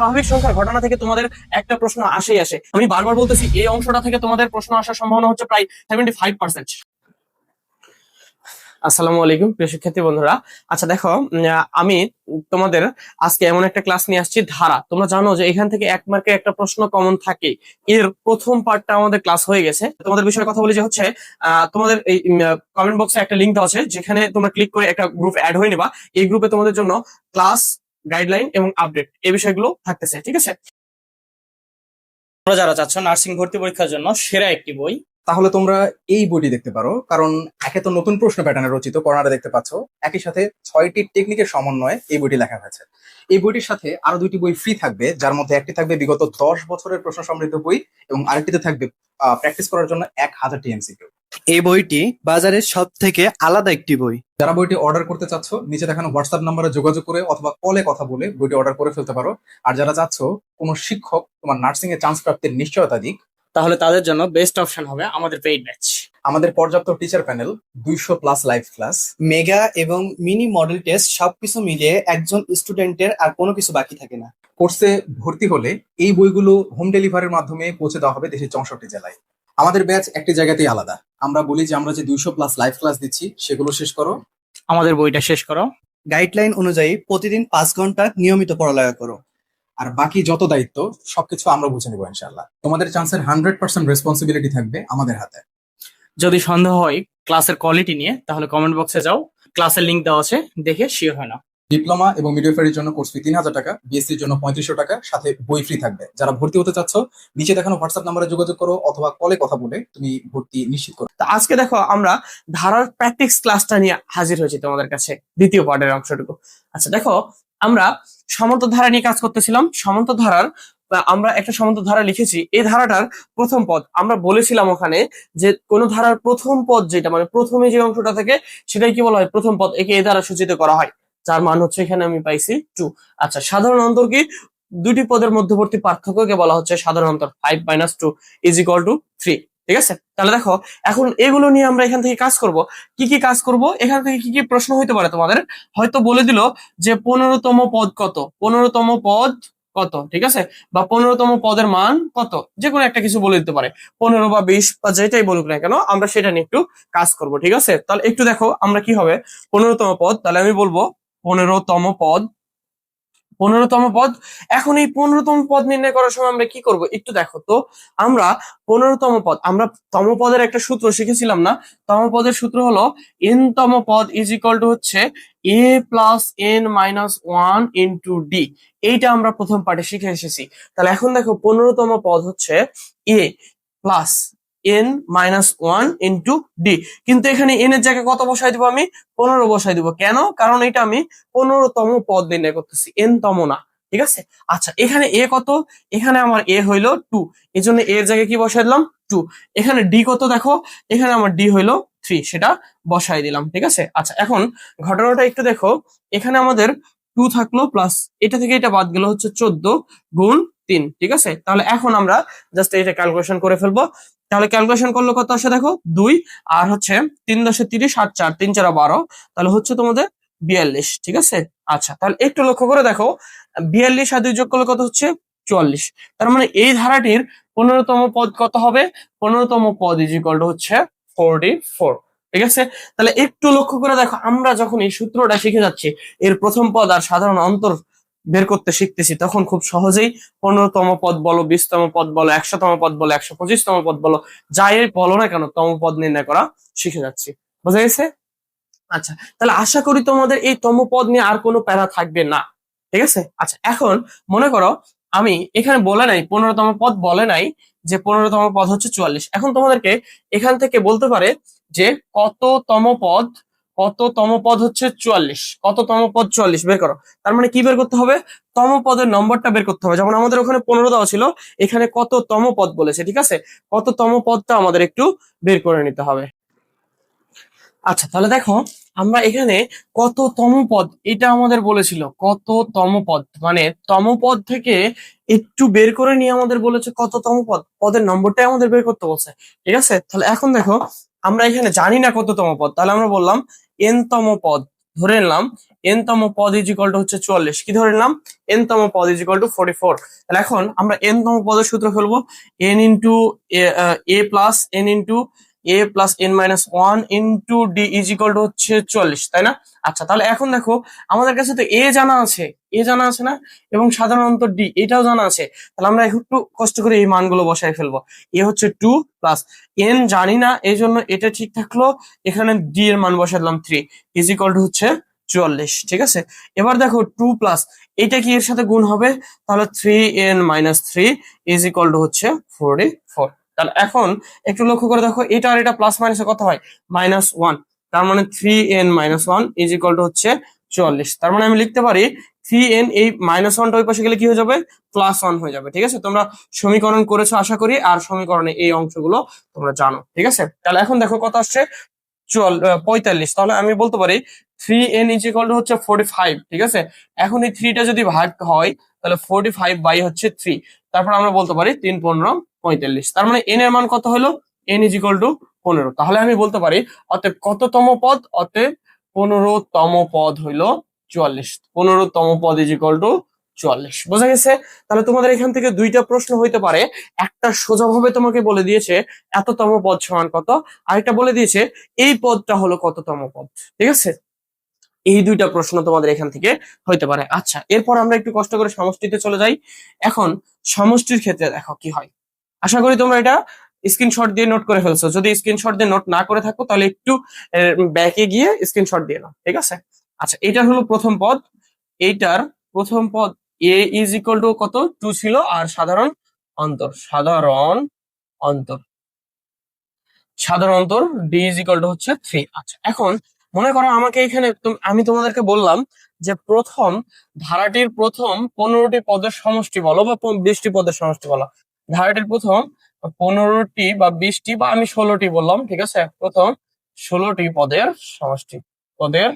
স্বাভাবিক সংখ্যার ঘটনা থেকে তোমাদের একটা প্রশ্ন আসেই আসে। আমি বারবার বলতেছি, এই অংশটা থেকে তোমাদের প্রশ্ন আসার সম্ভাবনা হচ্ছে প্রায় সেভেন্টি ফাইভ পার্সেন্ট আসসালামু আলাইকুম, প্রিয় শিক্ষার্থী বন্ধুরা। আচ্ছা দেখো আমি তোমাদের আজকে এমন একটা ক্লাস নিয়ে আসছি, ধারা। তোমরা জানো যে এখান থেকে এক মার্কের একটা প্রশ্ন কমন থাকে। এর প্রথম পার্টটা আমাদের ক্লাস হয়ে গেছে। তোমাদের বিষয়ে কথা বলি যে হচ্ছে তোমাদের এই কমেন্ট বক্সে একটা লিঙ্ক দেওয়া আছে, যেখানে তোমরা ক্লিক করে একটা গ্রুপ অ্যাড হয়ে নেবা। এই গ্রুপে তোমাদের জন্য ক্লাস গাইডলাইন এবং আপডেট এই বিষয়গুলো থাকতেছে, ঠিক আছে? তোমরা যারা চাচ্ছ নার্সিং ভর্তি পরীক্ষার জন্য সেরা একটি বই, তাহলে তোমরা এই বইটি দেখতে পারো। কারণ একে তো নতুন প্রশ্ন প্যাটার্নে রচিত করোনাটা দেখতে পাচ্ছ। একই সাথে ছয়টি টেকনিকের সমন্বয়ে এই বইটি লেখা হয়েছে। এই বইটির সাথে আরও দুইটি বই ফ্রি থাকবে, যার মধ্যে একটি থাকবে বিগত দশ বছরের প্রশ্ন সমৃদ্ধ বই এবং আরেকটিতে থাকবে প্র্যাকটিস করার জন্য এক হাজার টিএমসিকিউ এই বইটি বাজারের সব থেকে আলাদা একটি বই। যারা বইটি অর্ডার করতে চাচ্ছ নিচে দেখানো হোয়াটসঅ্যাপ নাম্বারে যোগাযোগ করে অথবা কলে কথা বলে বইটি অর্ডার করে ফেলতে পারো। আর যারা চাচ্ছ কোনো শিক্ষক তোমার নার্সিং এ চান্স প্রাপ্তির নিশ্চয়তা দিক তাহলে তাদের জন্য বেস্ট অপশন হবে আমাদের পেইড ব্যাচ আমাদের পর্যাপ্ত টিচার প্যানেল দুইশো প্লাস লাইভ ক্লাস মেগা এবং মিনি মডেল টেস্ট সবকিছু মিলিয়ে একজন স্টুডেন্টের আর কোনো কিছু বাকি থাকে না। কোর্সে ভর্তি হলে এই বইগুলো হোম ডেলিভারির মাধ্যমে পৌঁছে দেওয়া হবে দেশের চৌষট্টি জেলায়। আমাদের ব্যাচ একটি জায়গাতেই আলাদা। আমরা বলি যে আমরা যে দুইশো প্লাস লাইভ ক্লাস দিচ্ছি সেগুলো শেষ করো। আমাদের বইটা শেষ করো। গাইডলাইন অনুযায়ী প্রতিদিন পাঁচ ঘণ্টা নিয়মিত পড়ালেখা করো। আর বাকি যত দায়িত্ব সবকিছু আমরা বুঝে নেব ইনশাল্লাহ তোমাদের চান্সের হান্ড্রেড পার্সেন্ট রেসপন্সিবিলিটি থাকবে আমাদের হাতে। যদি সন্দেহ হয় ক্লাসের কোয়ালিটি নিয়ে তাহলে কমেন্ট বক্সে যাও। ক্লাসের লিংক দেওয়া আছে দেখে শিওর হয় না। ডিপ্লোমা এবং মিডিওফারির জন্য কোর্স ফি তিন হাজার টাকা বিএসসির জন্য পঁয়ত্রিশশো টাকা, সাথে বই ফ্রি থাকবে। যারা ভর্তি হতে চাচ্ছ, নিচে দেখানো হোয়াটসঅ্যাপ নাম্বারে যোগাযোগ করো অথবা কলে কথা বলে তুমি ভর্তি নিশ্চিত করো। তো আজকে দেখো আমরা ধারার প্র্যাকটিস ক্লাসটা নিয়ে হাজির হয়েছি তোমাদের কাছে, দ্বিতীয় পার্টের অংশটুকু। আচ্ছা দেখো, আমরা সমন্ত ধারা নিয়ে কাজ করতেছিলাম। সমন্ত ধারার আমরা একটা সমান্তর ধারা লিখেছি, এই ধারাটার প্রথম পদ। আমরা বলেছিলাম ওখানে যে কোন ধারার প্রথম পদ যেটা মানে প্রথমে যে অংশটা থাকে, সেটাই কি বলা হয়? প্রথম পদ, একে এ দ্বারা সূচিত করা হয়। যার মান হচ্ছে এখানে আমি পাইছি টু আচ্ছা সাধারণ অন্তর কি? দুটি পদের মধ্যবর্তী পার্থক্যকে বলা হচ্ছে সাধারণ অন্তর five minus two is equal to three ঠিক আছে? তাহলে দেখো, এখন এগুলো নিয়ে আমরা এখান থেকে কাজ করব। কি কি কাজ করব? এখান থেকে কি কি প্রশ্ন হইতে পারে তোমাদের? হয়তো বলে দিল যে পনেরোতম পদ কত? পনেরোতম পদ কত? ঠিক আছে? বা পনেরোতম পদের মান কত? যে কোনো একটা কিছু বলে দিতে পারে। পনেরো বা বিশ বা যেটাই বলুক না কেন, আমরা সেটা নিয়ে একটু কাজ করব। ঠিক আছে? তাহলে একটু দেখো, আমরা কি হবে? পনেরোতম পদ, তাহলে আমি বলব পনেরোতম পদ। পনেরোতম পদ। এখন এই পনেরোতম পদ নির্ণয় করার সময় আমরা কি করব? একটু দেখো তো। আমরা পনেরোতম পদ, আমরা তম পদের একটা সূত্র শিখেছিলাম না? তম পদের সূত্র হলো এন তম পদ ইজ ইকুয়াল টু হচ্ছে A plus N minus one into D এইটা আমরা প্রথম পার্টে শিখে এসেছি। তাহলে এখন দেখো, পনেরোতম পদ হচ্ছে A plus N minus one into D কিন্তু এখানে এন এর জায়গায় কত বসাই দিব আমি? পনেরো বসাই দিব। কেন? কারণ এটা আমি পনেরোতম পদ নির্ণয় করতেছি। এন তম না। ঠিক আছে? আচ্ছা এখানে এ কত? এখানে আমার এ হইল টু এই জন্য এর জায়গায় কি বসাই দিলাম? টু এখানে ডি কত দেখো? এখানে আমার ডি হইল থ্রি সেটা বসাই দিলাম। ঠিক আছে? আচ্ছা এখন ঘটনাটা একটু দেখো। এখানে আমাদের টু থাকল প্লাস এটা থেকে এটা বাদ গেল হচ্ছে চোদ্দ গুণ তিন। ঠিক আছে? তাহলে এখন আমরা জাস্ট এটা ক্যালকুলেশন করে ফেলব। তাহলে ক্যালকুলেশন করলে কত আসে দেখো? দুই, আর হচ্ছে তিন দশে তিরিশ আট চার, তিন চার বারো। তাহলে হচ্ছে তোমাদের বিয়াল্লিশ, ঠিক আছে? আচ্ছা তাহলে একটু লক্ষ্য করে দেখো। বিয়াল্লিশ আর দুই যোগ করলে কত হচ্ছে? চুয়াল্লিশ। তার মানে এই ধারাটির পনেরোতম পদ কত হবে? পনেরোতম পদ ইজ ইকুয়াল টু হচ্ছে ফোরটি ফোর ঠিক আছে? তাহলে একটু লক্ষ্য করে দেখো, আমরা যখন এই সূত্রটা শিখে যাচ্ছি, এর প্রথম পদ আর সাধারণ অন্তর বের করতে শিখতেছি, তখন খুব সহজেই পনেরোতম পদ বলো, বিশতম পদ বলো, একশোতম পদ বলো, একশো পঁচিশতম পদ বলো, যাই বলো না কেন, তম পদ নির্ণয় করা শিখে যাচ্ছি। বোঝা গেছে? আচ্ছা তাহলে আশা করি তোমাদের এই তম পদ নিয়ে আর কোনো প্যারা থাকবে না। ঠিক আছে? আচ্ছা এখন মনে করো আমি এখানে বলে নাই, পনেরোতম পদ বলে নাই যে পনেরোতম পদ হচ্ছে চুয়াল্লিশ। এখন তোমাদেরকে এখান থেকে বলতে পারে যে কততম পদ কততম পদ হচ্ছে চুয়াল্লিশ? কততম পদ চুয়াল্লিশ? বের করো। তার মানে কি বের করতে হবে? তম পদের নম্বরটা বের করতে হবে। যেমন আমাদের ওখানে পনেরো দেওয়া ছিল, এখানে কততম পদ বলেছে, ঠিক আছে? কততম পদটা আমাদের একটু বের করে নিতে হবে। আচ্ছা তাহলে দেখো, আমরা এখানে কত তম পদ, এটা আমাদের বলেছিল কত তম পদ। মানে তম পদ থেকে একটু বের করে নিয়ে আমাদের বলেছে কত তম পদ। পদের নম্বরটাই আমাদের বের করতে বলছে, ঠিক আছে? তাহলে এখন দেখো আমরা এখানে জানি না কততম পদ, তাহলে আমরা বললাম এনতম পদ, ধরে নিলাম এনতম পদ ইজ টু হচ্ছে চুয়াল্লিশ, কি ধরে নিলাম? এনতম পদ ইজ টু ফোর্টি ফোর তাহলে এখন আমরা এনতম পদের সূত্র ফেলব N into A plus N into A plus N minus one into D is equal to হচ্ছে চুয়াল্লিশ তাই না? আচ্ছা তাহলে এখন দেখো, আমাদের কাছে তো এ জানা আছে। এ জানা আছে না? এবং সাধারণত ডি এটাও জানা আছে। তাহলে আমরা একটু কষ্ট করে এই মানগুলো বসাই ফেলব। এ হচ্ছে টু প্লাস এন জানি না এই জন্য এটা ঠিক থাকল। এখানে ডি এর মান বসালাম থ্রি ইজ ইকুয়াল টু হচ্ছে চুয়াল্লিশ ঠিক আছে? এবার দেখো টু প্লাস এটা কি এর সাথে গুণ হবে? তাহলে three N minus three is equal to হচ্ছে ফোরটি ফোর তাহলে এখন একটু লক্ষ্য করে দেখো, এটা আর এটা প্লাস মাইনাসে কত হয়? মাইনাস ওয়ান তার মানে three N minus one is equal to হচ্ছে চুয়াল্লিশ তার মানে আমি লিখতে পারি থ্রি এন এই মাইনাস ওয়ানটা ওই পাশে গেলে কি হয়ে যাবে? প্লাস ওয়ান হয়ে যাবে, ঠিক আছে? তোমরা সমীকরণ করেছ আশা করি, আর সমীকরণে এই অংশগুলো তোমরা জানো, ঠিক আছে? তাহলে এখন দেখো কত আসছে? চুয়াল পঁয়তাল্লিশ। তাহলে আমি বলতে পারি three N is equal to হচ্ছে ফোর্টি ফাইভ ঠিক আছে? এখন এই থ্রিটা যদি ভাগ হয়, তাহলে ফোর্টি ফাইভ বাই হচ্ছে থ্রি তারপর আমরা বলতে পারি তিন পনেরো পঁয়তাল্লিশ। তার মানে এন এর মান কত হলো? এন ইজ ইকুয়াল টু পনেরো। তাহলে আমি বলতে পারি, অতএব কততম পদ? অতএব পনেরোতম পদ হইল চুয়াল্লিশ। পনেরোতম পদ ইজ ইকুয়াল টু চুয়াল্লিশ। বোঝা গেছে? তাহলে তোমাদের এখান থেকে দুইটা প্রশ্ন হইতে পারে। একটা সোজাভাবে তোমাকে বলে দিয়েছে, এততম পদ সমান কত? আরেকটা বলে দিয়েছে, এই পদটা হলো কততম পদ। ঠিক আছে? এই দুইটা প্রশ্ন তোমাদের এখান থেকে হইতে পারে। আচ্ছা এরপর আমরা একটু কষ্ট করে সমষ্টিতে চলে যাই। এখন সমষ্টির ক্ষেত্রে দেখো কি হয়। আশা করি তোমরা এটা স্ক্রিনশট দিয়ে নোট করে ফেলছো। যদি স্ক্রিনশট দিয়ে নোট না করে থাকো, তাহলে একটু ব্যাকে গিয়ে স্ক্রিনশট দিয়ে নাও, ঠিক আছে? আচ্ছা এটা হলো প্রথম পদ। এইটার প্রথম পদ এ ইজ ইকুয়াল টু কত? টু ছিল, আর সাধারণ অন্তর সাধারণ অন্তর। সাধারণ অন্তর ডি ইজ ইকুয়াল টু হচ্ছে থ্রি আচ্ছা এখন মনে করো আমাকে এখানে আমি তোমাদেরকে বললাম যে প্রথম ধারাটির প্রথম পনেরোটি পদের সমষ্টি বলো বা বিশটি পদের সমষ্টি বলো। ধারাটির প্রথম পনেরোটি বা বিশটি বা আমি ষোলোটি বললাম, ঠিক আছে? প্রথম ষোলোটি পদের সমষ্টি। পদের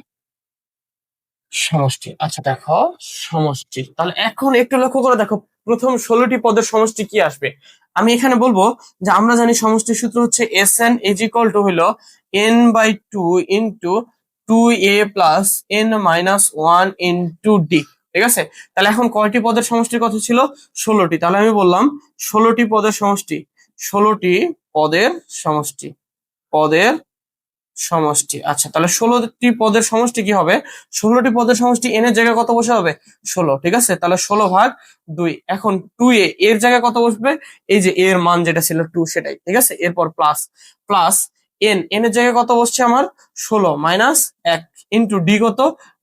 সমষ্টি। আচ্ছা দেখো, সমষ্টি। তাহলে এখন একটু লক্ষ্য করে দেখো, প্রথম ষোলোটি পদের সমষ্টি কি আসবে? আমি এখানে বলব যে আমরা জানি সমষ্টির সূত্র হচ্ছে S N is equal to হলো N by two into two A plus N minus one into D ঠিক আছে? তাহলে এখন কয়টি পদের সমষ্টির কথা ছিল? ষোলোটি। তাহলে আমি বললাম ষোলোটি পদের সমষ্টি। ষোলোটি পদের সমষ্টি। পদের সমষ্টি। আচ্ছা তাহলে ষোলোটি পদের সমষ্টি কি হবে? ষোলোটি পদের সমষ্টি এন এর জায়গায় কত বসে হবে? ষোলো। ঠিক আছে? তাহলে ষোলো ভাগ দুই। এখন টু এ এর জায়গায় কত বসবে? এই যে এর মান যেটা ছিল টু সেটাই। ঠিক আছে? এরপর প্লাস প্লাস এন এন এর জায়গায় কত বসছে আমার? ষোলো মাইনাস এক ইন্টু ডি কত?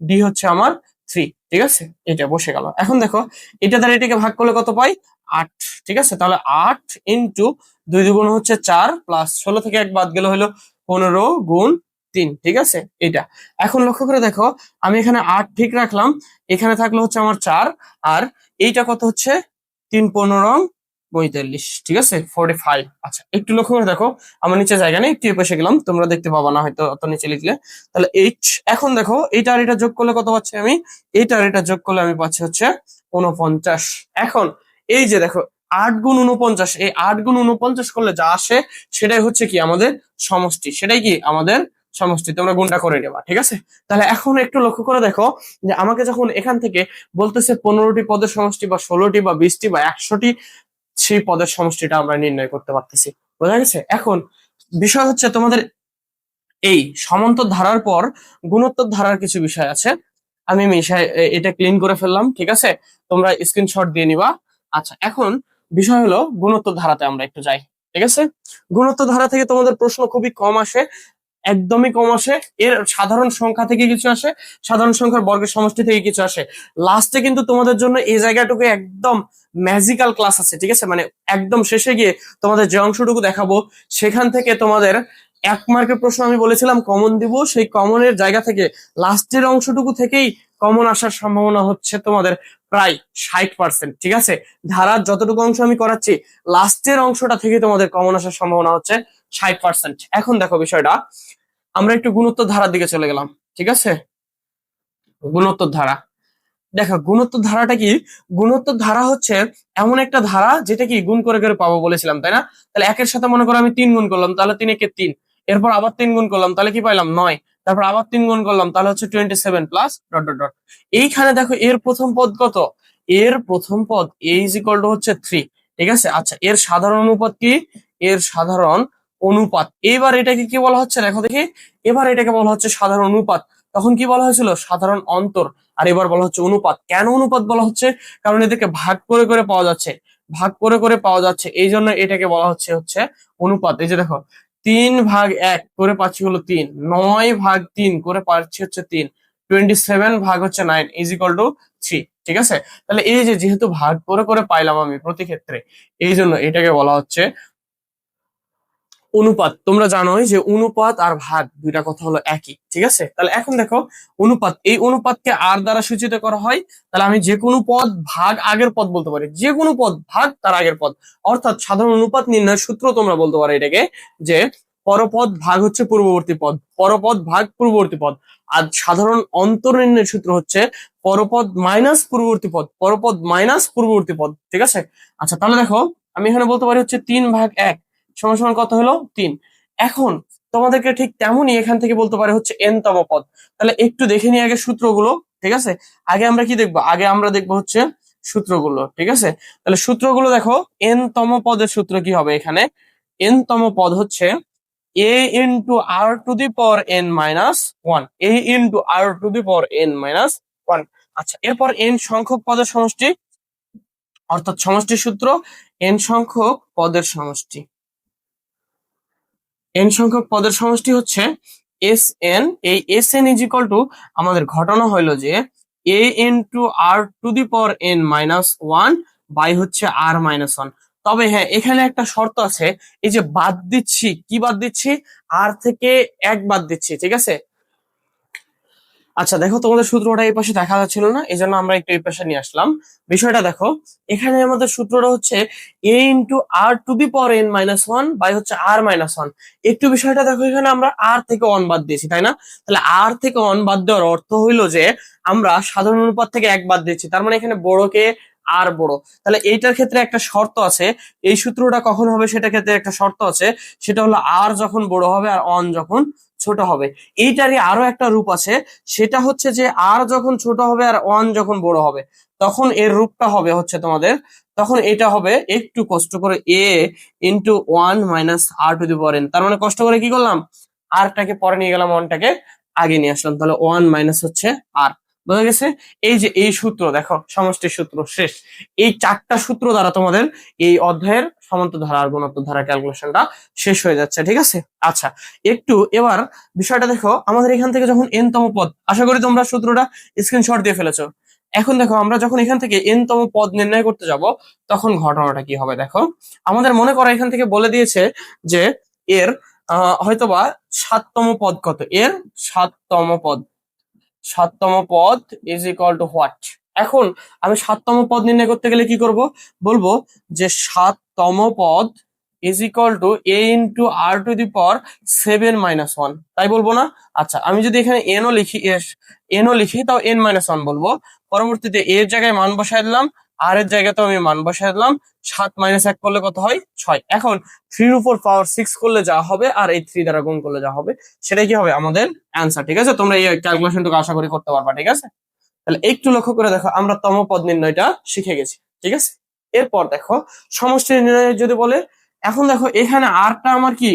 ডি হচ্ছে আমার থ্রি ঠিক আছে? এটা বসে গেল। এখন দেখো, এটা দ্বারা এটাকে ভাগ করলে কত পাই? আট, ঠিক আছে? তাহলে আট ইন্টু দুই দুগুণ হচ্ছে চার প্লাস ষোলো থেকে এক বাদ গেলে হলো পনেরো গুণ তিন, ঠিক আছে? এটা। এখন লক্ষ্য করে দেখো, আমি এখানে আট ঠিক রাখলাম, এখানে থাকল হচ্ছে আমার চার, আর এইটা কত হচ্ছে? তিন পনেরো পঁয়তাল্লিশ, ঠিক আছে? ফোর্টি ফাইভ আচ্ছা একটু লক্ষ্য করে দেখো, আমার নিচে জায়গা নেই একটু এপাশে গেলাম, তোমরা দেখতে পাবা না, হয়তো অত নিচে লিখলে। তাহলে এইট এখন দেখো এইটা আর এটা যোগ করলে কত পাচ্ছি আমি? এইটা আর এটা যোগ করলে আমি পাচ্ছি হচ্ছে উনপঞ্চাশ এখন, এই যে দেখো, আট গুণ উনপঞ্চাশ এই আট গুণ উনপঞ্চাশ করলে যা আসে, সেটাই হচ্ছে কি আমাদের সমষ্টি, সেটাই কি আমাদের সমষ্টি, তোমরা গুণটা করে নেবা, ঠিক আছে? তাহলে এখন একটু লক্ষ্য করে দেখো, যে আমাকে যখন এখান থেকে বলতেছে পনেরোটি পদের সমষ্টি বা ষোলোটি বা বিশটি বা একশোটি সেই পদের সমষ্টিটা আমরা নির্ণয় করতে পারতেছি। বোঝা গেছে? এখন বিষয় হচ্ছে তোমাদের এই সমান্তর ধারার পর গুণোত্তর ধারার কিছু বিষয় আছে। আমি মিশাই এটা ক্লিন করে ফেললাম, ঠিক আছে? তোমরা স্ক্রিনশট দিয়ে নিবা। আচ্ছা এখন বিষয় হলো গুণোত্তর ধারাতে আমরা একটু যাই, ঠিক আছে? গুণোত্তর ধারা থেকে তোমাদের প্রশ্ন খুবই কম আসে। একদমই কম আসে। এর সাধারণ সংখ্যা থেকে কিছু আসে, সাধারণ সংখ্যার বর্গের সমষ্টি থেকে কিছু আসে। লাস্টে কিন্তু তোমাদের জন্য এই জায়গাটুকু একদম ম্যাজিক্যাল ক্লাস আছে, ঠিক আছে? মানে একদম শেষে গিয়ে তোমাদের যে অংশটুকু দেখাবো, সেখান থেকে তোমাদের এক মার্কের প্রশ্ন আমি বলেছিলাম কমন দিব। সেই কমনের জায়গা থেকে লাস্টের অংশটুকু থেকেই কমন আসার সম্ভাবনা হচ্ছে তোমাদের প্রায় ষাট পার্সেন্ট ঠিক আছে? ধারার যতটুকু অংশ আমি করাচ্ছি লাস্টের অংশটা থেকে তোমাদের কমন আসার সম্ভাবনা হচ্ছে ষাট পার্সেন্ট। এখন দেখো বিষয়টা, আমরা একটু গুণোত্তর ধারার দিকে চলে গেলাম, ঠিক আছে? গুণোত্তর ধারা দেখো গুণোত্তর ধারাটা কি? গুণোত্তর ধারা হচ্ছে এমন একটা ধারা যেটা কি গুণ করে করে পাবো বলেছিলাম, তাই না? তাহলে একের সাথে মনে করো আমি তিন গুণ করলাম, তাহলে তিন একে তিন। এরপর আবার তিন গুণ করলাম, তাহলে কি পাইলাম? নয়। তারপর আবার তিন গুণ করলাম, তাহলে হচ্ছে twenty seven plus dot dot dot এইখানে দেখো, এর প্রথম পদ কত? এর প্রথম পদ এ ইজ ইকুয়াল টু হচ্ছে থ্রি ঠিক আছে? আচ্ছা এর সাধারণ অনুপাত কি? এর সাধারণ অনুপাত। এবার এটাকে কি বলা হচ্ছে দেখো দেখি। এবার এটাকে বলা হচ্ছে সাধারণ অনুপাত। তখন কি বলা হয়েছিল? সাধারণ অন্তর। আর এবার বলা হচ্ছে অনুপাত। কেন অনুপাত বলা হচ্ছে? কারণ এদেরকে ভাগ করে করে পাওয়া যাচ্ছে। ভাগ করে করে পাওয়া যাচ্ছে। এই জন্য এটাকে বলা হচ্ছে হচ্ছে অনুপাত। এই যে দেখো, তিন ভাগ এক করে পাচ্ছি হলো তিন। নয় ভাগ তিন করে পাচ্ছি হচ্ছে তিন। টোয়েন্টি সেভেন ভাগ হচ্ছে nine is equal to three ঠিক আছে? তাহলে এই যে যেহেতু ভাগ করে করে পাইলাম আমি প্রতি ক্ষেত্রে, এই জন্য এটাকে বলা হচ্ছে অনুপাত। তোমরা জানোই যে অনুপাত আর ভাগ দুইটা কথা হলো একই, ঠিক আছে? তাহলে এখন দেখো, অনুপাত, এই অনুপাতকে আর দ্বারা সূচিত করা হয়, তাহলে আমি যে কোনো পদ ভাগ আগের পদ বলতে পারি। যে কোনো পদ ভাগ তার আগের পদ। অর্থাৎ সাধারণ অনুপাত নির্ণয়ের সূত্র তোমরা বলতে পারো এটাকে যে পরপদ ভাগ হচ্ছে পূর্ববর্তী পদ, পরপদ ভাগ পূর্ববর্তী পদ। আর সাধারণ অন্তর নির্ণয়ের সূত্র হচ্ছে পরপদ মাইনাস পূর্ববর্তী পদ, পরপদ মাইনাস পূর্ববর্তী পদ, ঠিক আছে? আচ্ছা তাহলে দেখো, আমি এখানে বলতে পারি হচ্ছে তিন ভাগ এক। সমান সমান কত হলো? তিন। এখন তোমাদেরকে ঠিক তেমনই এখান থেকে বলতে পারে হচ্ছে এন তম পদ। তাহলে একটু দেখে নিই আগে সূত্রগুলো, ঠিক আছে? আগে আমরা কি দেখব? আগে আমরা দেখব হচ্ছে সূত্রগুলো, ঠিক আছে? তাহলে সূত্রগুলো দেখো এন তম পদের সূত্র কি হবে এখানে? এন তম পদ হচ্ছে A into R to the power N minus one A into R to the power N minus one আচ্ছা এরপর এন সংখ্যক পদের সমষ্টি, অর্থাৎ সমষ্টির সূত্র এন সংখ্যক পদের সমষ্টি। এন সংখ্যক পদের সমষ্টি হচ্ছে এস এন এই S N is equal to আমাদের ঘটনা হইল যে A N to R to the power N minus one by হচ্ছে আর মাইনাস ওয়ান তবে হ্যাঁ এখানে একটা শর্ত আছে, এই যে বাদ দিচ্ছি, কি বাদ দিচ্ছি? আর থেকে এক বাদ দিচ্ছি, ঠিক আছে? আচ্ছা দেখো তোমাদের সূত্রটা এই পাশে দেখা যাচ্ছিল না এই জন্য আমরা একটু এই পাশে নিয়ে আসলাম। বিষয়টা দেখো, এখানে আমাদের সূত্রটা হচ্ছে A into R to the power N minus one by হচ্ছে আর মাইনাস ওয়ান একটু বিষয়টা দেখো, এখানে আমরা আর থেকে ওয়ান বাদ দিয়েছি, তাই না? তাহলে আর থেকে ওয়ান বাদ দেওয়ার অর্থ হইল যে আমরা সাধারণ অনুপাত থেকে এক বাদ দিচ্ছি তার মানে এখানে বড়কে আর বড়। তাহলে এইটার ক্ষেত্রে একটা শর্ত আছে। এই সূত্রটা কখন হবে সেটার ক্ষেত্রে একটা শর্ত আছে। সেটা হলো আর যখন বড় হবে আর অন যখন ছোট হবে। এইটারই আরও একটা রূপ আছে। সেটা হচ্ছে যে আর যখন ছোট হবে আর ওয়ান যখন বড় হবে, তখন এর রূপটা হবে হচ্ছে তোমাদের, তখন এটা হবে একটু কষ্ট করে A into one minus R to the power N তার মানে কষ্ট করে কি করলাম? আরটাকে পরে নিয়ে গেলাম ওয়ানটাকে আগে নিয়ে আসলাম। তাহলে ওয়ান মাইনাস হচ্ছে আর বোঝা গেছে? এই যে এই সূত্র, দেখো, সমষ্টির সূত্র শেষ। এই চারটা সূত্র দ্বারা তোমাদের এই অধ্যায়ের সমান্তর ধারা আর গুণোত্তর ধারা ক্যালকুলেশনটা শেষ হয়ে যাচ্ছে, ঠিক আছে? আচ্ছা একটু এবার বিষয়টা দেখো, আমাদের এখান থেকে যখন এন তম পদ, আশা করি তোমরা সূত্রটা স্ক্রিনশট দিয়ে ফেলেছো। এখন দেখো, আমরা যখন এখান থেকে এন তম পদ নির্ণয় করতে যাব, তখন ঘটনাটা কি হবে দেখো? আমাদের মনে করা এখান থেকে বলে দিয়েছে যে এর হয়তোবা সাততম পদ কত? এর সাততম পদ। সাততম পদ ইজ ইকুয়াল টু হোয়াট এখন আমি সাততম পদ নির্ণয় করতে গেলে কি করব? বলব যে সাততম পদ is equal to A into R to the power seven minus one তাই বলব না? আচ্ছা আমি যদি এখানে এনও লিখি এনও লিখি, তাও এন মাইনাস ওয়ান বলব। পরবর্তীতে এর জায়গায় মান বসায় দিলাম আর এর জায়গাতেও আমি মান বসায় দিলাম। সাত মাইনাস এক করলে কত হয়? ছয়। এখন থ্রির উপর পাওয়ার সিক্স করলে যা হবে আর এই থ্রি দ্বারা গুণ করলে যা হবে, সেটাই কি হবে? আমাদের অ্যান্সার ঠিক আছে? তোমরা এই ক্যালকুলেশনটুকু আশা করি করতে পারবা, ঠিক আছে? তাহলে একটু লক্ষ্য করে দেখো, আমরা তম পদ নির্ণয়টা শিখে গেছি, ঠিক আছে? এরপর দেখো, সমষ্টি নির্ণয় যদি বলে, এখন দেখো এখানে আরটা আমার কি?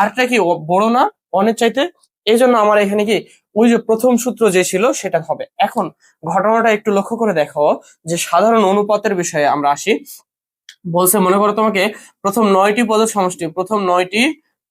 আরটা কি বড় না? অনেক চাইতে? এই জন্য আমার এখানে কি ওই যে প্রথম সূত্র যে ছিল, সেটা হবে। এখন ঘটনাটা একটু লক্ষ্য করে দেখো যে সাধারণ অনুপাতের বিষয়ে আমরা আসি। বলছে, মনে করো তোমাকে প্রথম নয়টি পদের সমষ্টি, প্রথম নয়টি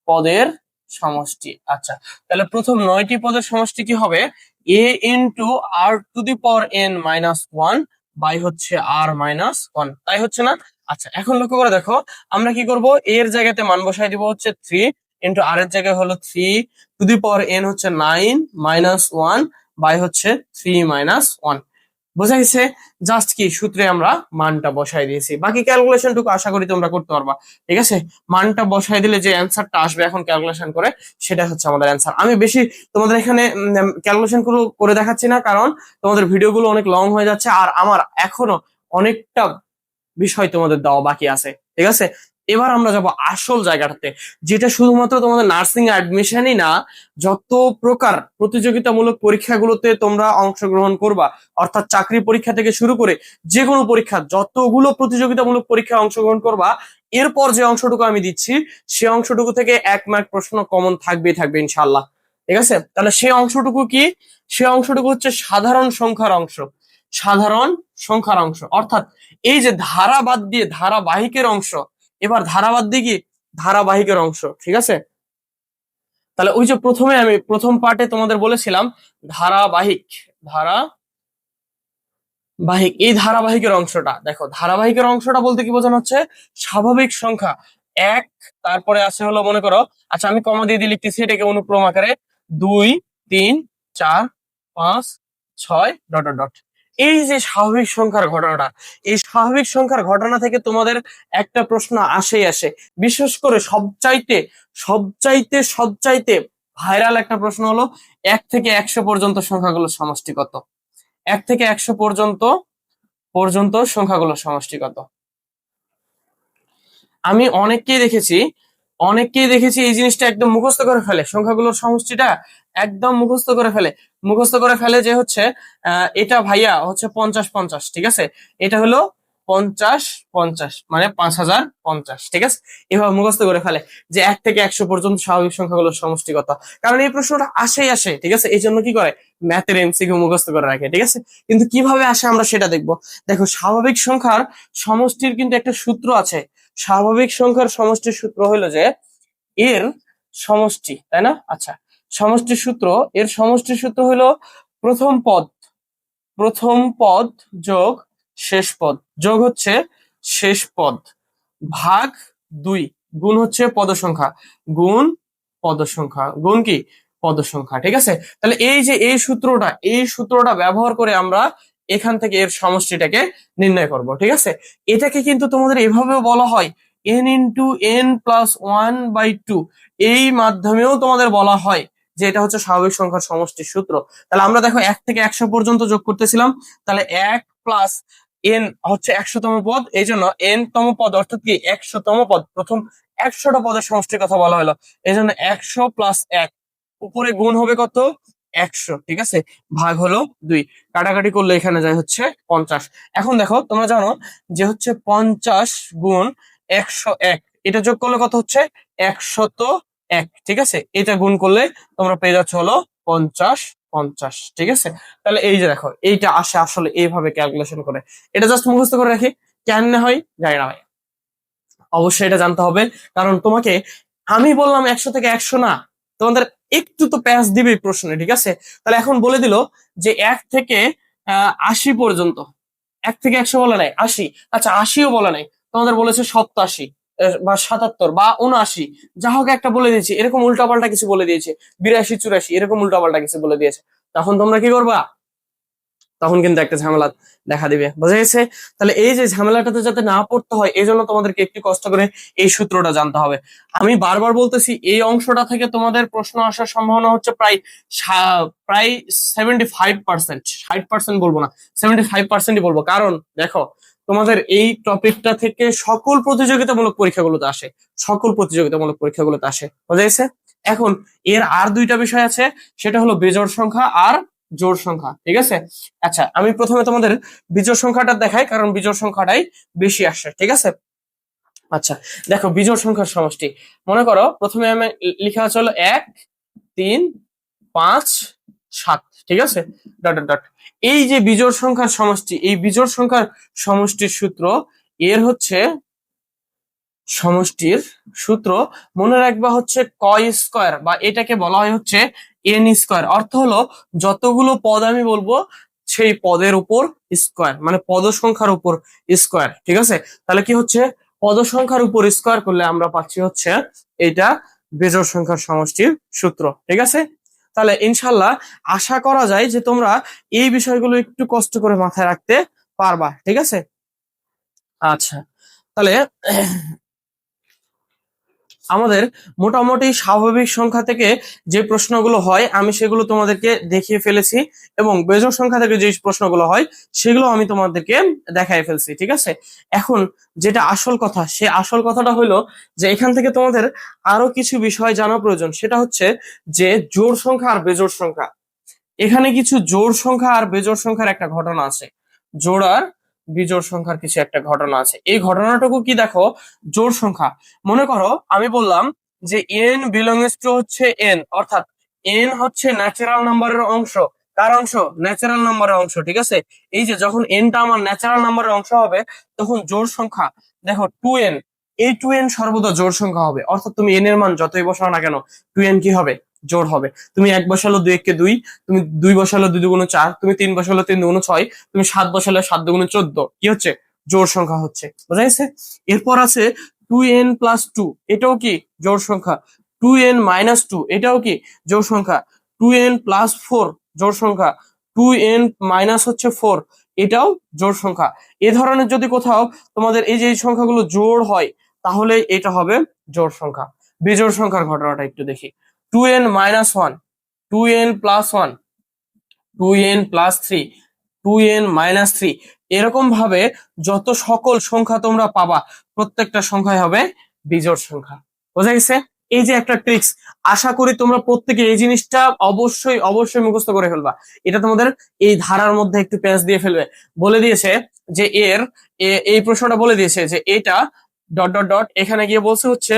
পদের সমষ্টি। আচ্ছা তাহলে প্রথম নয়টি পদের সমষ্টি কি হবে? A into R to the power N minus one by হচ্ছে আর মাইনাস ওয়ান তাই হচ্ছে না? আচ্ছা এখন লক্ষ্য করে দেখো, আমরা কি করব? এর জায়গাতে মান বসাই দিব হচ্ছে থ্রি ইন্টু আর এর জায়গায় হলো three to the power N হচ্ছে নাইন মাইনাস ওয়ান বাই হচ্ছে থ্রি মাইনাস ওয়ান বোঝা গেছে? জাস্ট কি? সূত্রে আমরা মানটা বসাই দিয়েছি। বাকি ক্যালকুলেশনটুকু আশা করি তোমরা করতে পারবা। ঠিক আছে? মানটা বসাই দিলে যে অ্যান্সারটা আসবে এখন ক্যালকুলেশন করে, সেটা হচ্ছে আমাদের অ্যান্সার আমি বেশি তোমাদের এখানে ক্যালকুলেশন করে দেখাচ্ছি না, কারণ তোমাদের ভিডিওগুলো অনেক লং হয়ে যাচ্ছে, আর আমার এখনও অনেকটা বিষয় তোমাদের দেওয়া বাকি আছে। ঠিক আছে? এবার আমরা যাব আসল জায়গাটাতে, যেটা শুধুমাত্র তোমাদের নার্সিং অ্যাডমিশনই না, যত প্রকার প্রতিযোগিতামূলক পরীক্ষাগুলোতে তোমরা অংশগ্রহণ করবা, অর্থাৎ চাকরি পরীক্ষা থেকে শুরু করে যে কোনো পরীক্ষা, যতগুলো প্রতিযোগিতামূলক পরীক্ষায় অংশগ্রহণ করবা, এরপর যে অংশটুকু আমি দিচ্ছি, সে অংশটুকু থেকে এক মার্ক প্রশ্ন কমন থাকবেই থাকবে ইনশাল্লাহ ঠিক আছে? তাহলে সেই অংশটুকু কি? সে অংশটুকু হচ্ছে সাধারণ সংখ্যার অংশ। সাধারণ সংখ্যার অংশ। অর্থাৎ এই যে ধারা বাদ দিয়ে ধারাবাহিকের অংশ এবার ধারা বাদ দিয়ে কি ধারাবাহিকের অংশ, ঠিক আছে? তাহলে ওই যে প্রথমে আমি প্রথম পার্টে তোমাদের বলেছিলাম ধারাবাহিক ধারা বাহিক এই ধারাবাহিকের অংশটা, দেখো, ধারাবাহিকের অংশটা বলতে কি বোঝানো হচ্ছে? স্বাভাবিক সংখ্যা, এক, তারপরে আছে হলো, মনে করো আচ্ছা আমি কমা দিয়ে দিয়ে লিখতেছি এটাকে অনুক্রম আকারে দুই, তিন, চার, পাঁচ, ছয় ডট ডট। এই যে স্বাভাবিক সংখ্যার ঘটনাটা, এই স্বাভাবিক সংখ্যার ঘটনা থেকে তোমাদের একটা প্রশ্ন আসেই আসে। বিশেষ করে সবচাইতে সবচাইতে সবচাইতে ভাইরাল একটা প্রশ্ন হলো, এক থেকে একশো পর্যন্ত সংখ্যাগুলোর সমষ্টি কত? এক থেকে একশো পর্যন্ত পর্যন্ত সংখ্যাগুলোর সমষ্টি কত? আমি অনেককেই দেখেছি অনেককেই দেখেছি এই জিনিসটা একদম মুখস্থ করে ফেলে। সংখ্যাগুলোর সমষ্টিটা একদম মুখস্থ করে ফেলে। মুখস্থ করে ফেলে যে হচ্ছে এটা ভাইয়া হচ্ছে পঞ্চাশ পঞ্চাশ, ঠিক আছে? এটা হলো পঞ্চাশ পঞ্চাশ মানে পাঁচ হাজার পঞ্চাশ, ঠিক আছে? এভাবে মুখস্থ করে ফেলে যে এক থেকে একশো পর্যন্ত স্বাভাবিক সংখ্যাগুলোর সমষ্টি কত কারণ এই প্রশ্নটা আসেই আসে, ঠিক আছে? এই জন্য কি করে? ম্যাথের এমসিকিউ মুখস্থ করে রাখে, ঠিক আছে? কিন্তু কীভাবে আসে আমরা সেটা দেখব? দেখো, স্বাভাবিক সংখ্যার সমষ্টির কিন্তু একটা সূত্র আছে। স্বাভাবিক সংখ্যার সমষ্টির সূত্র হলো যে এর সমষ্টি, তাই না? আচ্ছা সমষ্টির সূত্র, এর সমষ্টির সূত্র হলো প্রথম পদ প্রথম পদ যোগ শেষ পদ, যোগ হচ্ছে শেষ পদ, ভাগ দুই, গুণ হচ্ছে পদ সংখ্যা গুণ পদ সংখ্যা গুণ কি? পদ সংখ্যা ঠিক আছে? তাহলে এই যে এই সূত্রটা এই সূত্রটা ব্যবহার করে আমরা এখান থেকে এর সমষ্টিটাকে নির্ণয় করব, ঠিক আছে? এটাকে কিন্তু তোমাদের এভাবেও বলা হয় N into N plus one by two এই মাধ্যমেও তোমাদের বলা হয় যে এটা হচ্ছে স্বাভাবিক সংখ্যার সমষ্টির সূত্র। তাহলে আমরা দেখো এক থেকে একশো পর্যন্ত যোগ করতেছিলাম, তাহলে এক প্লাস এন হচ্ছে একশোতম পদ এই জন্য এন তম পদ অর্থাৎ কি একশোতম পদ, প্রথম একশোটা পদের সমষ্টির কথা বলা হলো। এই জন্য একশো প্লাস এক, উপরে গুণ হবে কত? একশো, ঠিক আছে? ভাগ হলো দুই। কাটাকাটি করলে এখানে যায় হচ্ছে পঞ্চাশ। এখন দেখো, তোমরা জানো যে হচ্ছে পঞ্চাশ গুণ একশো এক, এটা যোগ করলে কত হচ্ছে? একশত এক, ঠিক আছে? এটা গুণ করলে তোমরা পেয়ে যাচ্ছ হলো পঞ্চাশ পঞ্চাশ, ঠিক আছে? তাহলে এই যে দেখো, এইটা আসে আসলে এইভাবে ক্যালকুলেশন করে। এটা জাস্ট মুখস্থ করে রাখি। কেন হয়? জানি না ভাই অবশ্যই এটা জানতে হবে। কারণ তোমাকে, আমি বললাম একশো থেকে একশো না। তোমাদের একটু তো প্যাচ দিবে প্রশ্নে, ঠিক আছে? তাহলে এখন বলে দিল যে এক থেকে আশি পর্যন্ত। এক থেকে একশো বলা নাই, আশি। আচ্ছা আশিও বলা নাই। তোমাদের বলেছে সপ্তাশি বা সাতাত্তর, বা উনআশি। যা হোক একটা বলে দিয়েছে, এরকম উল্টাপাল্টা কিছু বলে দিয়েছে। বিরাশি, চুরাশি, এরকম উল্টাপাল্টা কিছু বলে দিয়েছে। তখন তোমরা কি করবা? তখন কিন্তু একটা ঝামেলা দেখা দিবে। বোঝা গেছে? তাহলে এই যে ঝামেলাটাতে যাতে না পড়তে হয় এই জন্য তোমাদেরকে একটু কষ্ট করে এই সূত্রটা জানতে হবে। আমি বারবার বলতেছি, এই অংশটা থেকে তোমাদের প্রশ্ন আসার সম্ভাবনা হচ্ছে প্রায় প্রায় সেভেন্টি ফাইভ পার্সেন্ট ষাট পার্সেন্ট বলব না সেভেন্টি ফাইভ পার্সেন্টই বলব। কারণ দেখো, তোমাদের এই টপিকটা থেকে সকল প্রতিযোগিতামূলক পরীক্ষাগুলোতে আসে, সকল প্রতিযোগিতামূলক পরীক্ষাগুলোতে আসে। বোঝা গেছে? এখন, এর আর দুইটা বিষয় আছে, সেটা হলো বেজোড় সংখ্যা আর জোড় সংখ্যা, ঠিক আছে? আচ্ছা আমি প্রথমে তোমাদের বিজোড় সংখ্যাটা দেখাই, কারণ বিজোড় সংখ্যাটাই বেশি আসে, ঠিক আছে? আচ্ছা দেখো, বিজোড় সংখ্যার সমষ্টি। মনে করো, প্রথমে আমি লিখা হলো এক, তিন, পাঁচ, সাত, ঠিক আছে? Dot dot dot. এই যে বিজোড় সংখ্যার সমষ্টি, এই বিজোড় সংখ্যার সমষ্টির সূত্র, এর হচ্ছে সমষ্টির সূত্র। মনে রাখবা হচ্ছে ক স্কোয়ার, বা এটাকে বলা হয় হচ্ছে এন স্কোয়ার অর্থ হলো যতগুলো পদ আমি বলব, সেই পদের উপর স্কোয়ার মানে পদ সংখ্যার উপর স্কোয়ার ঠিক আছে? তাহলে কি হচ্ছে? পদ সংখ্যার উপর স্কোয়ার করলে আমরা পাচ্ছি হচ্ছে এটা বেজোড় সংখ্যার সমষ্টির সূত্র, ঠিক আছে? তাহলে ইনশাল্লাহ আশা করা যায় যে তোমরা এই বিষয়গুলো একটু কষ্ট করে মাথায় রাখতে পারবা, ঠিক আছে? আচ্ছা তাহলে আমাদের মোটামুটি স্বাভাবিক সংখ্যা থেকে যে প্রশ্নগুলো হয়, আমি সেগুলো তোমাদেরকে দেখিয়ে ফেলেছি এবং বেজোড় সংখ্যা থেকে যে প্রশ্নগুলো হয়, সেগুলো আমি তোমাদেরকে দেখাই ফেলছি, ঠিক আছে? এখন যেটা আসল কথা, সে আসল কথাটা হলো যে এখান থেকে তোমাদের আরও কিছু বিষয় জানা প্রয়োজন। সেটা হচ্ছে যে জোর সংখ্যা আর বেজোর সংখ্যা। এখানে কিছু জোর সংখ্যা আর বেজোর সংখ্যার একটা ঘটনা আছে। জোড় আর বিজোড় সংখ্যার কিছু একটা ঘটনা আছে। এই ঘটনাটুকু কি দেখো? জোড় সংখ্যা। মনে করো, আমি বললাম যে এন বিলংস টু হচ্ছে এন অর্থাৎ এন হচ্ছে ন্যাচারাল নাম্বারের অংশ। কার অংশ? ন্যাচারাল নাম্বারের অংশ, ঠিক আছে? এই যে যখন এনটা আমার ন্যাচারাল নাম্বারের অংশ হবে, তখন জোড় সংখ্যা, দেখো টু এন এই টু এন সর্বদা জোড় সংখ্যা হবে। অর্থাৎ তুমি এন এর মান যতই বসাও না কেন টু এন কি হবে? জোড় হবে। তুমি এক বসালো দুই এককে দুই, তুমি দুই বসালো দুই দুগুণ চার, তুমি তিন বসালো তিন দুগুণ ছয়, তুমি সাত বসালে সাত দুগুণ চোদ্দ। কি হচ্ছে? জোর সংখ্যা হচ্ছে। বোঝা গেছে? এরপর আছে টু এন প্লাস টু এটাও কি জোর সংখ্যা? টু এন মাইনাস টু এটাও কি জোর সংখ্যা? টু এন প্লাস ফোর জোড় সংখ্যা। টু এন মাইনাস হচ্ছে ফোর এটাও জোড় সংখ্যা। এ ধরনের যদি কোথাও তোমাদের এই যে সংখ্যাগুলো জোর হয়, তাহলে এটা হবে জোড় সংখ্যা। বেজোড় সংখ্যার ঘটনাটা একটু দেখি। Two N minus one two N plus one two N plus three two N minus three এরকম ভাবে যত সকল সংখ্যা তোমরা পাবা, প্রত্যেকটা সংখ্যায় হবে বিজোড় সংখ্যা। বোঝা গেছে? এই যে একটা ট্রিক্স আশা করি তোমরা প্রত্যেকে এই জিনিসটা অবশ্যই অবশ্যই মুখস্থ করে ফেলবা। এটা তোমাদের এই ধারার মধ্যে একটু পেঁচ দিয়ে ফেলবে। বলে দিয়েছে যে এর এই প্রশ্নটা বলে দিয়েছে যে এটা ডট ডট ডট এখানে গিয়ে বলছে হচ্ছে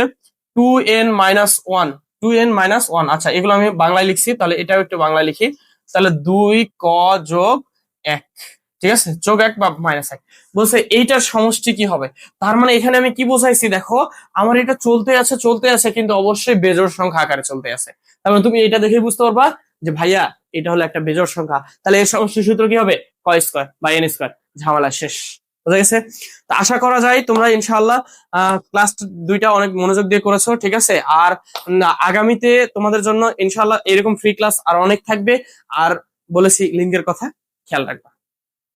two N minus one two N minus one আচ্ছা এগুলো আমি বাংলায় লিখছি, তাহলে এটাও একটু বাংলায় লিখি। তাহলে দুই ক যোগ এক, ঠিক আছে? যোগ এক বা মাইনাস এক। বলছে, এইটার সমষ্টি কি হবে? তার মানে এখানে আমি কি বোঝাইছি, দেখো, আমার এটা চলতে আছে চলতে আছে, কিন্তু অবশ্যই বেজোড় সংখ্যা আকারে চলতে আছে। তার মানে তুমি এটা দেখে বুঝতে পারবা যে, ভাইয়া, এটা হলো একটা বেজোড় সংখ্যা। তাহলে এর সমষ্টি সূত্র কি হবে? কয় স্কোয়ার বা এন স্কোয়ার। ঝামেলা শেষ। বুঝা গেছে? আশা করা যায় তোমরা ইনশাআল্লাহ ক্লাস দুইটা অনেক মনোযোগ দিয়ে করেছ, ঠিক আছে? আর আগামীতে তোমাদের জন্য ইনশাল্লাহ এরকম ফ্রি ক্লাস আর অনেক থাকবে। আর বলেছি লিঙ্কের কথা, খেয়াল রাখবা।